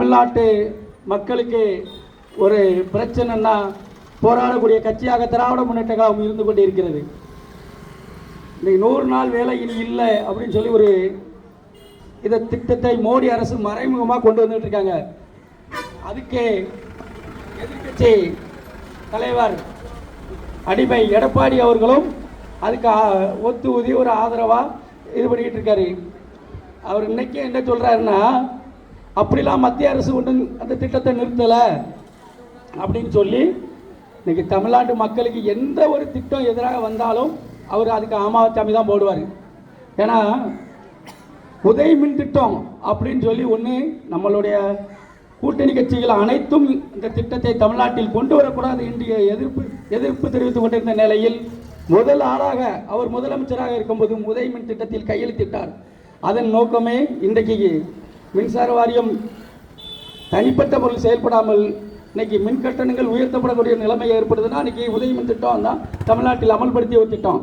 தமிழ்நாட்டு மக்களுக்கு ஒரு பிரச்சனைன்னா போராடக்கூடிய கட்சியாக திராவிட முன்னேற்ற கழகம் இருந்து கொண்டு இருக்கிறது. இன்னைக்கு நூறு நாள் வேலை இனி இல்லை அப்படின்னு சொல்லி ஒரு இந்த திட்டத்தை மோடி அரசு மறைமுகமாக கொண்டு வந்துட்டு இருக்காங்க. அதுக்கு எதிர்க்கட்சி தலைவர் அடிமை எடப்பாடி அவர்களும் அதுக்கு ஒத்து ஊதி ஒரு ஆதரவாக இது பண்ணிக்கிட்டு இருக்காரு. அவர் இன்னைக்கு என்ன சொல்கிறாருன்னா அப்படிலாம் மத்திய அரசு ஒன்று அந்த திட்டத்தை நிறுத்தலை அப்படின்னு சொல்லி இன்னைக்கு தமிழ்நாட்டு மக்களுக்கு எந்த ஒரு திட்டம் எதிராக வந்தாலும் அவர் அதுக்கு ஆமாச்சாமி தான் போடுவார். ஏன்னா உதய மின் திட்டம் அப்படின்னு சொல்லி ஒன்று நம்மளுடைய கூட்டணி கட்சிகள் அனைத்தும் இந்த திட்டத்தை தமிழ்நாட்டில் கொண்டு வரக்கூடாது என்று எதிர்ப்பு எதிர்ப்பு தெரிவித்துக் கொண்டிருந்த நிலையில் முதல் ஆளாக அவர் முதலமைச்சராக இருக்கும்போது உதய மின் திட்டத்தில் கையெழுத்திட்டார். அதன் நோக்கமே இன்றைக்கு மின்சார வாரியம் தனிப்பட்ட பொருள் செயல்படாமல் இன்னைக்கு மின் கட்டணங்கள் உயர்த்தப்படக்கூடிய நிலைமை ஏற்படுதுன்னா இன்னைக்கு உதய மின் திட்டம் தான் தமிழ்நாட்டில் அமல்படுத்திய ஒரு திட்டம்.